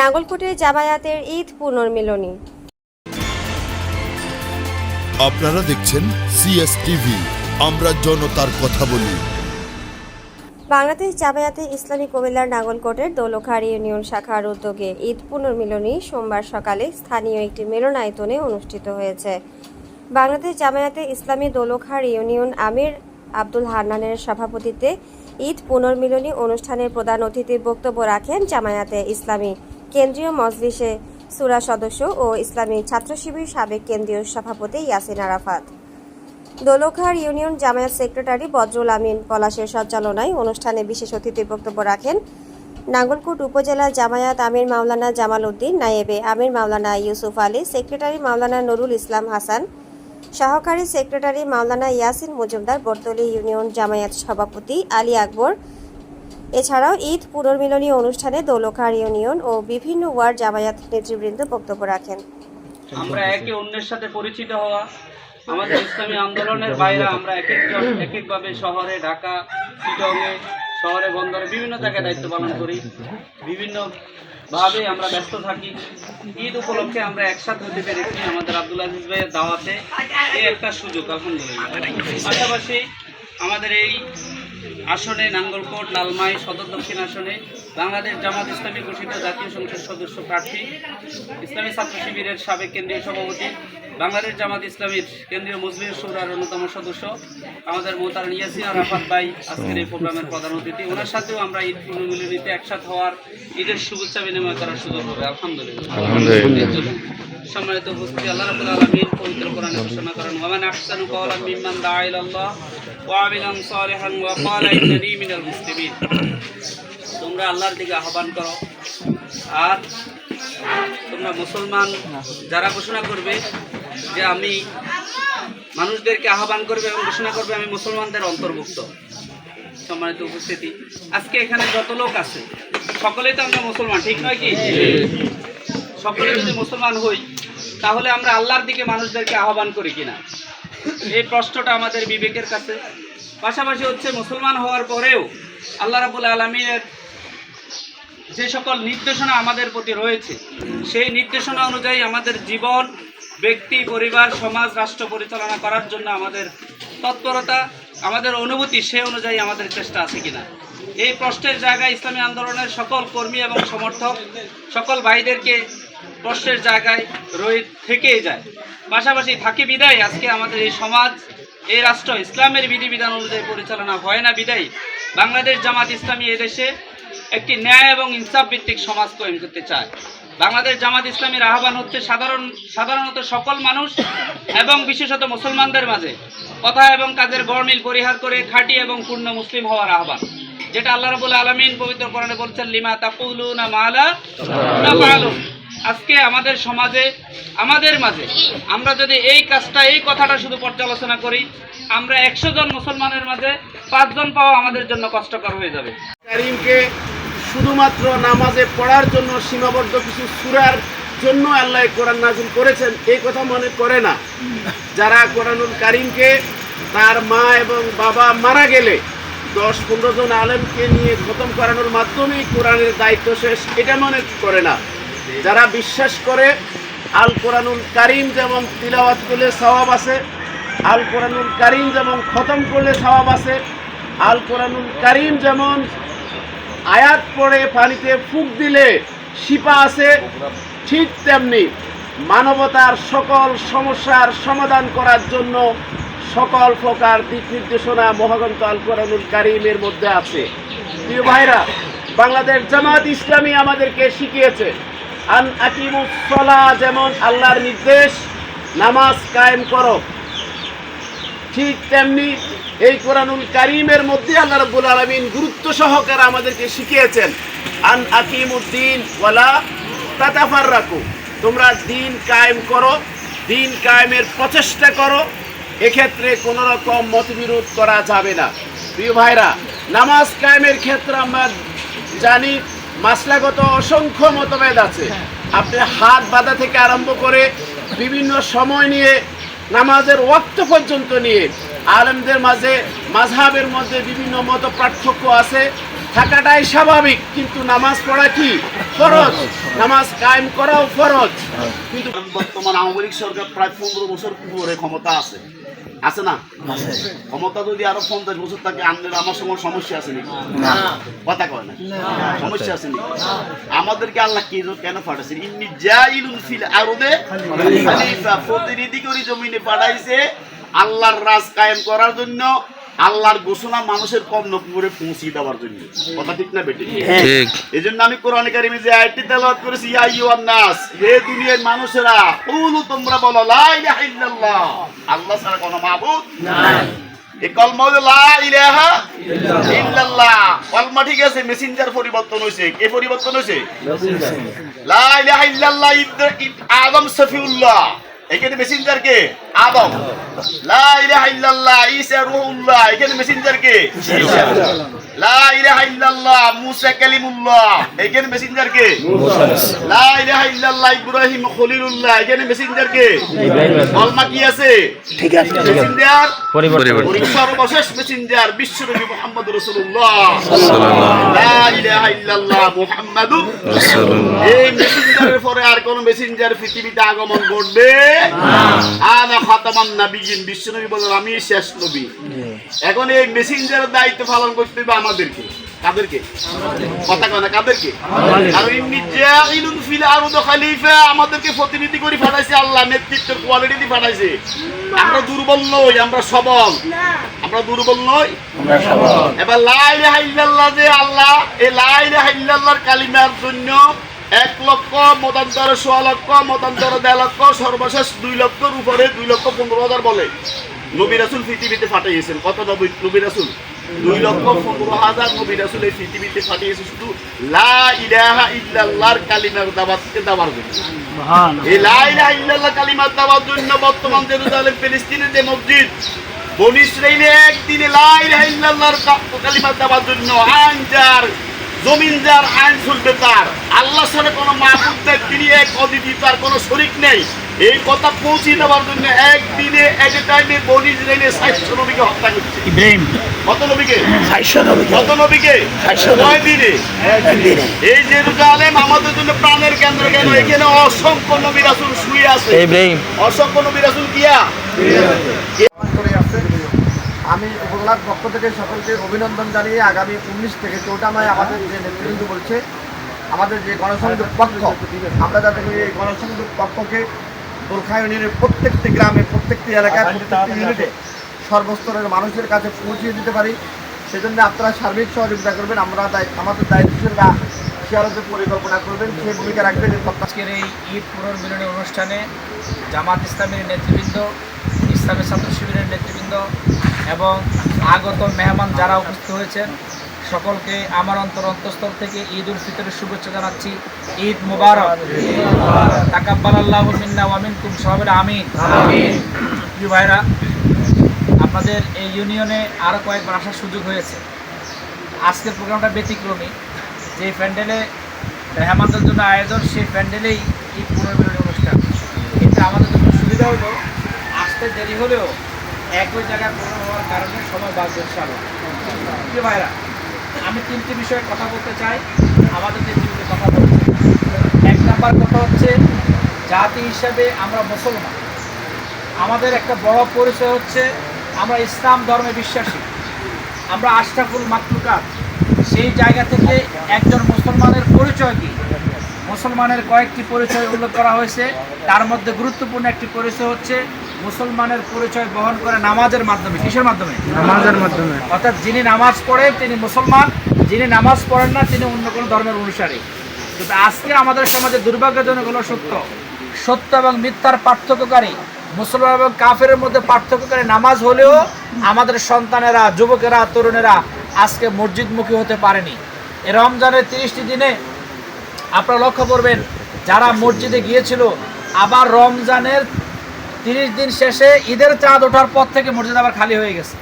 নাগলকোটে জামায়াতের ঈদ পুনর্মিলনী। আপনারা দেখছেন সিএস টিভি আমরা জনতার কথা বলি। বাংলাদেশ জামায়াতে ইসলামী কুমিল্লার নাগলকোটের দোলখার ইউনিয়ন শাখার উদ্যোগে ঈদ পুনর্মিলনী সোমবার সকালে স্থানীয় একটি মিলনায়তনে অনুষ্ঠিত হয়েছে। বাংলাদেশ জামায়াতে ইসলামী দোলখার ইউনিয়ন আমির আব্দুল হান্নানের সভাপতিত্বে ঈদ পুনর্মিলনী অনুষ্ঠানের প্রধান অতিথির বক্তব্য রাখেন জামায়াতে ইসলামী। কেন্দ্রীয় মজলিসে সুরা সদস্য ও ইসলামী ছাত্র শিবির সাবেক কেন্দ্রীয় সভাপতি ইয়াসিন আরাফাত। দোলখার ইউনিয়ন জামায়াত সেক্রেটারি বদরুল আমিন পলাশের সঞ্চালনায় অনুষ্ঠানে বিশেষ অতিথির বক্তব্য রাখেন নাঙ্গলকোট উপজেলা জামায়াত আমির মাওলানা জামাল উদ্দিন, নায়েবে আমির মাওলানা ইউসুফ আলী, সেক্রেটারি মাওলানা নুরুল ইসলাম হাসান, সহকারী সেক্রেটারি মাওলানা ইয়াসিন মজুমদার বর্তলি ইউনিয়ন জামায়াত সভাপতি আলী আকবর এছাড়াও ঈদ পুনর্মিলনী অনুষ্ঠানে দোলকার ইউনিয়ন ও বিভিন্ন ওয়ার্ড জামায়াত নেতৃবৃন্দ বক্তব্য রাখেন। আমরা একে অন্যের সাথে পরিচিত হওয়া। আমাদের ইসলামী আন্দোলনের বাইরে আমরা এক একজন এক একভাবে শহরে, ঢাকা চিটংয়ে শহরে, বন্দরে বিভিন্ন জায়গায় দায়িত্ব পালন করি। বিভিন্ন ভাবে আমরা ব্যস্ত থাকি। ঈদ উপলক্ষে আমরা একসাথে হতে পেরেছি আমাদের আব্দুল আজিজ ভাইয়ের দাওয়াতে। এই একটা সুযোগ, আলহামদুলিল্লাহ। পাশাপাশি আমাদের এই আসনে নাঙ্গলকোট লালমাই সদর দক্ষিণ আসনে বাংলাদেশ জামাত ইসলামী ঘোষিত জাতীয় সংসদ সদস্য প্রার্থী ইসলামী ছাত্র শিবিরের সাবেক কেন্দ্রীয় সভাপতি বাংলাদেশ জামাত ইসলামীর কেন্দ্রীয় মুসলিম সুরার অন্যতম সদস্য আমাদের মোতার ইয়াসিন আরাফাত ভাই আজকের এই প্রোগ্রামের প্রধান অতিথি। ওনার সাথেও আমরা ঈদ পুনর্মিলনীতে একসাথ হওয়ার ঈদের শুভেচ্ছা বিনিময় করার সুযোগ হবে। আলহামদুলিল্লাহ। আলহামদুলিল্লাহ। সম্মানিত উপস্থিতি আল্লাহ রাব্বুল আলামিন পবিত্র কোরআনে ঘোষণা করেন ওয়া মান আহসানু কওলান মিম্মান দাআ ইলাল্লাহ ওয়া আমিলান সালিহান ওয়া ক্বালা ইন্নানি মিনাল মুসলিমিন। তোমরা আল্লাহর দিকে আহ্বান করো। আর তোমরা মুসলমান যারা ঘোষণা করবে যে আমি মানুষদেরকে আহ্বান করবে এবং ঘোষণা করবে আমি মুসলমানদের অন্তর্ভুক্ত। সম্মানিত উপস্থিতি আজকে এখানে যত লোক আছে সকলেই তো আমরা মুসলমান ঠিক নয় কি? সকলে যদি মুসলমান হই তাহলে আমরা আল্লাহর দিকে মানুষদেরকে আহ্বান করি কিনা? এই প্রশ্নটা আমাদের বিবেকের কাছে। পাশাপাশি হচ্ছে মুসলমান হওয়ার পরেও আল্লাহ রাবুল আলমীর যে সকল নির্দেশনা আমাদের প্রতি রয়েছে, সেই নির্দেশনা অনুযায়ী আমাদের জীবন, ব্যক্তি, পরিবার, সমাজ, রাষ্ট্র পরিচালনা করার জন্য আমাদের তৎপরতা, আমাদের অনুভূতি সে অনুযায়ী আমাদের চেষ্টা আছে কিনা? এই প্রশ্নের জায়গায় ইসলামী আন্দোলনের সকল কর্মী এবং সমর্থক, সকল ভাইদেরকে প্রশ্নের জায়গায় রয়ে থেকেই যায়। পাশাপাশি থাকি বিদায়। আজকে আমাদের এই সমাজ, এই রাষ্ট্র ইসলামের বিধিবিধান অনুযায়ী পরিচালনা হয় না বিদায়। বাংলাদেশ জামাত ইসলামী এদেশে একটি ন্যায় এবং ইনসাফ ভিত্তিক সমাজ তৈরি করতে চায়। বাংলাদেশ জামাত ইসলামীর আহ্বান হচ্ছে সাধারণ, সাধারণত সকল মানুষ এবং বিশেষত মুসলমানদের মাঝে কথা এবং কাজের গরমিল পরিহার করে খাঁটি এবং পূর্ণ মুসলিম হওয়ার আহ্বান, যেটা আল্লাহ রাবুল আলমিন পবিত্র কোরআনে বলছেন, লিমা তাকুলু না মালা তাফআলুন। আজকে আমাদের সমাজে, আমাদের মাঝে আমরা যদি এই কাজটা, এই কথাটা শুধু পর্যালোচনা করি, আমরা একশো জন মুসলমানের মাঝে পাঁচজন পাওয়া আমাদের জন্য কষ্টকর হয়ে যাবে। কারিমকে শুধুমাত্র নামাজে পড়ার জন্য সীমাবদ্ধ কিছু সুরার জন্য আল্লাহ কোরআন নাজিল করেছেন, এই কথা মনে করে না। যারা কোরআনুল কারিমকে তার মা এবং বাবা মারা গেলে দশ পনেরো জন আলেমকে নিয়ে খতম করানোর মাধ্যমেই কোরআনের দায়িত্ব শেষ, এটা মনে করে না। যারা বিশ্বাস করে, আল কোরআনুল কারিম যেমন তিলাওয়াত করলে সওয়াব আছে, আল কোরআনুল কারিম যেমন খতম করলে সওয়াব আছে, আল কোরআনুল কারিম যেমন আয়াত পড়ে পানিতে ফুক দিলে শিপা আছে, ঠিক তেমনি মানবতার সকল সমস্যার সমাধান করার জন্য সকল প্রকার দিক নির্দেশনা মহাগ্রন্থ আল কোরআনুল কারিমের মধ্যে আছে। প্রিয় ভাইরা, বাংলাদেশ জামাত ইসলামী আমাদেরকে শিখিয়েছে। আন আকিমুসলা যেমন আল্লাহর নির্দেশ, নামাজ কায়েম করো। ঠিক তেমনি এই কোরআনুল কারিমের মধ্যে আল্লাহ রাব্বুল আলামিন গুরুত্ব সহকারে আমাদেরকে শিখিয়েছেন, আন আকিমুদ্দিন ওয়ালা তাতাফাররাকু। তোমরা দিন কায়েম করো, দিন কায়েমের প্রচেষ্টা করো, এক্ষেত্রে কোনো রকম মতবিরোধ করা যাবে না। প্রিয় ভাইরা, নামাজ কায়েমের ক্ষেত্রে আমরা জানি মাসলাগত অসংখ্য মতভেদ আছে। আপনি হাত বাঁধা থেকে আরম্ভ করে বিভিন্ন সময় নিয়ে নামাজের ওয়াক্ত পর্যন্ত নিয়ে আলেমদের মাঝে মাঝহাবের মধ্যে বিভিন্ন মত পার্থক্য আছে। থাকাটাই স্বাভাবিক কিন্তু নামাজ পড়া কি? ফরজ। নামাজ কায়েম করাও ফরজ। কিন্তু বর্তমান আওয়ামী লীগ সরকার প্রায় পনেরো বছর উপরে ক্ষমতা আছে। আছে না? ক্ষমতা যদি আরও পঞ্চাশ বছর থাকে আমাদের আমার সময় সমস্যা আছে নাকি? কথা কয় না? সমস্যা আছে নাকি? আমাদেরকে আল্লাহ কি কেন পাঠাইছে ইন্নি জাইলুন ফিল আরদে প্রতিনিধি করে জমিনে পাঠাইছে আল্লাহর রাজ কায়েম করার জন্য। আল্লাহর ঘোষণা মানুষের কম নপুরে পৌঁছে দেওয়ার জন্য। কথা ঠিক না বেটি? ঠিক। এই জন্য আমি কোরআন কারিমে যে আয়াতটি তেলাওয়াত করেছি ইয়া আইয়ুহান নাস হে দুনিয়ার মানুষেরা কুলু তোমরা বলো লা ইলাহা ইল্লাল্লাহ। আল্লাহ ছাড়া কোনো মাবুদ নাই। এই কলমা হলো লা ইলাহা ইল্লাল্লাহ। কলমা ঠিক আছে মেসেঞ্জার পরিবর্তন হয়েছে। কে পরিবর্তন হয়েছে? লা ইলাহা ইল্লাল্লাহ আদম সফিউল্লাহ। এখানে মেসেঞ্জার কে? আদম। লা ইলাহা ইল্লাল্লাহ ঈসা রূহুল্লাহ এখানে মেসেঞ্জার কে? লা ইলাহা ইল্লাল্লাহ মুসা কালিমুল্লাহ। এখানে মেসেঞ্জার কে? লা ইলাহা ইল্লাল্লাহ ইব্রাহিম খলিলুল্লাহ। এখানে মেসেঞ্জার কে? কলমা কি আছে? ঠিক আছে মেসেঞ্জার সর্বশেষ মেসেঞ্জার বিশ্বনবী মুহাম্মদ রাসূলুল্লাহ। লা ইলাহা ইল্লাল্লাহ মুহাম্মাদুর এই মেসেঞ্জারের পরে আর কোন মেসেঞ্জার পৃথিবীতে আগমন ঘটবে আনা খাতামান নাবিয়িন বিশ্বনবী বলেন আমি শেষ নবী। এখন এই মেসেঞ্জারের দায়িত্ব পালন করতে হবে আমাদেরকে? কাদেরকে? কথা কয় না কাদেরকে? আর ইন্নি জাইলুন ফিল আরদি খলিফা আমাদেরকে প্রতিনিধি করে পাঠাইছে আল্লাহ নেতৃত্বের কোয়ালিটি দিয়ে পাঠাইছে। আমরা দুর্বল নই আমরা সবল। আমরা দুর্বল নই? এবার লা ইলাহা ইল্লাল্লাহ যে আল্লাহ এই লা ইলাহা ইল্লাল্লাহর কালিমার জন্য এক লক্ষ মতান্তর সোয়া লক্ষ মতান্তর দেড় লক্ষ সর্বশেষ দুই লক্ষর উপরে দুই লক্ষ পনেরো হাজার বলে। নবী রাসুল পৃথিবীতে পাঠিয়েছেন। কত নবী নবী রাসুল? দুই লক্ষ পনেরো হাজার নবী রাসুল এই পৃথিবীতে পাঠিয়েছে শুধু লা ইলাহা ইল্লাল্লাহর কালিমার দাবাতকে দাবার জন্য। এই লা ইলাহা ইল্লাল্লাহ কালিমার দাবার জন্য বর্তমান জেরুজালেম ফিলিস্তিনের যে মসজিদ বনি ইসরাইলে একদিনে লা ইলাহা ইল্লাল্লাহর কালিমার দাবার জন্য যার জমিন যার আইন চলবে তার। আল্লাহ সাথে কোনো মাহবুদ নেই তিনি এক অদিতি তার কোনো শরিক নেই। এই কথা পৌঁছে দেওয়ার জন্য একদিনে এক টাইমে বনি ইসরাইলে সাতশো নবীকে হত্যা করছে। ইব্রাহিম। কত নবীকে? চারশো নবীকে। কত নবীকে? সাতশো নবী। কয় দিনে? এই জেরুজালেম আমাদের জন্য প্রাণের কেন্দ্র কেন? এখানে অসংখ্য নবী রাসূল শুয়ে আছে। ইব্রাহিম। অসংখ্য নবী রাসূল কিয়া? আমি উপজেলার পক্ষ থেকে সকলকে অভিনন্দন জানিয়ে আগামী উনিশ থেকে চৌঠা মায় আমাদের যে নেতৃবৃন্দ বলছে, আমাদের যে গণসংযোগ পক্ষ, আমরা যাতে করে এই গণসংযোগ পক্ষকে বোরখা ইউনিয়নের প্রত্যেকটি গ্রামে, প্রত্যেকটি এলাকায়, প্রত্যেকটি ইউনিটে সর্বস্তরের মানুষের কাছে পৌঁছিয়ে দিতে পারি। সেজন্য আপনারা সার্বিক সহযোগিতা করবেন, আমরা আমাদের দায়িত্বশীল বা শেয়ারতের পরিকল্পনা করবেন। সেই ভূমিকা রাখবেন আজকের এই ঈদ পুনর্মিলনী অনুষ্ঠানে জামাত ইসলামের নেতৃবৃন্দ, ইসলামী ছাত্র শিবিরের নেতৃবৃন্দ এবং আগত মেহমান যারা উপস্থিত হয়েছেন সকলকে আমার অন্তর অন্তঃস্থল থেকে ঈদ উল ফিতরের শুভেচ্ছা জানাচ্ছি। ঈদ মুবারক। তাকাব্বাল আল্লাহ মিন্না ওয়ামিন কুম সবাই আমিন। প্রিয় ভাইরা আপনাদের এই ইউনিয়নে আরও কয়েকবার আসার সুযোগ হয়েছে। আজকের প্রোগ্রামটা ব্যতিক্রমী। যে প্যান্ডেলে মেহমানদের জন্য আয়োজন সেই প্যান্ডেলেই ঈদ পুনর্মিলনী অনুষ্ঠান। কিন্তু আমাদের জন্য সুবিধা হলো আসতে দেরি হলেও একই জায়গায় হওয়ার কারণে সময় বাঁচবে ইনশাআল্লাহ। ভাইরা আমি তিনটি বিষয়ে কথা বলতে চাই। আমাদের নেতৃত্বে কথা বলতে এক নাম্বার কথা হচ্ছে, জাতি হিসাবে আমরা মুসলমান। আমাদের একটা বড় পরিচয় হচ্ছে, আমরা ইসলাম ধর্মে বিশ্বাসী। আমরা আশরাফুল মাকলুকাত, সেই জায়গা থেকে একজন মুসলমানের পরিচয় কি মুসলমানের কয়েকটি পরিচয় উল্লেখ করা হয়েছে। তার মধ্যে গুরুত্বপূর্ণ একটি পরিচয় হচ্ছে মুসলমানের পরিচয় বহন করে নামাজের মাধ্যমে। কিসের মাধ্যমে? নামাজের মাধ্যমে। অর্থাৎ যিনি নামাজ পড়েন তিনি মুসলমান যিনি নামাজ পড়েন না তিনি অন্য কোনো ধর্মের অনুসারী। কিন্তু আজকে আমাদের সমাজে দুর্ভাগ্যজনক হলো সত্য। সত্য এবং মিথ্যার পার্থক্যকারী মুসলমান এবং কাফের মধ্যে পার্থক্যকারী নামাজ হলেও আমাদের সন্তানেরা যুবকেরা তরুণেরা আজকে মসজিদমুখী হতে পারেনি। এই রমজানের তিরিশটি দিনে আপনারা লক্ষ্য করবেন, যারা মসজিদে গিয়েছিল, আবার রমজানের তিরিশ দিন শেষে ঈদের চাঁদ ওঠার পর থেকে মসজিদ আবার খালি হয়ে গেছে।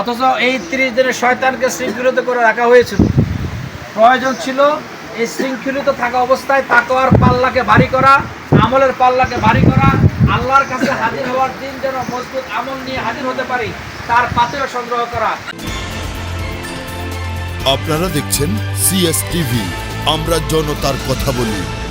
অথচ এই তিরিশ দিনের শয়তানকে শৃঙ্খলিত করে রাখা হয়েছিল। প্রয়োজন ছিল এই শৃঙ্খলিত থাকা অবস্থায় তাকওয়ার পাল্লাকে ভারী করা, আমলের পাল্লাকে ভারী করা, আল্লাহর কাছে হাজির হওয়ার দিন যেন মজবুত আমল নিয়ে হাজির হতে পারি, তার পাতেও সংগ্রহ করা। আপনারা দেখছেন সিএস টিভি আমরা জনতার কথা বলি।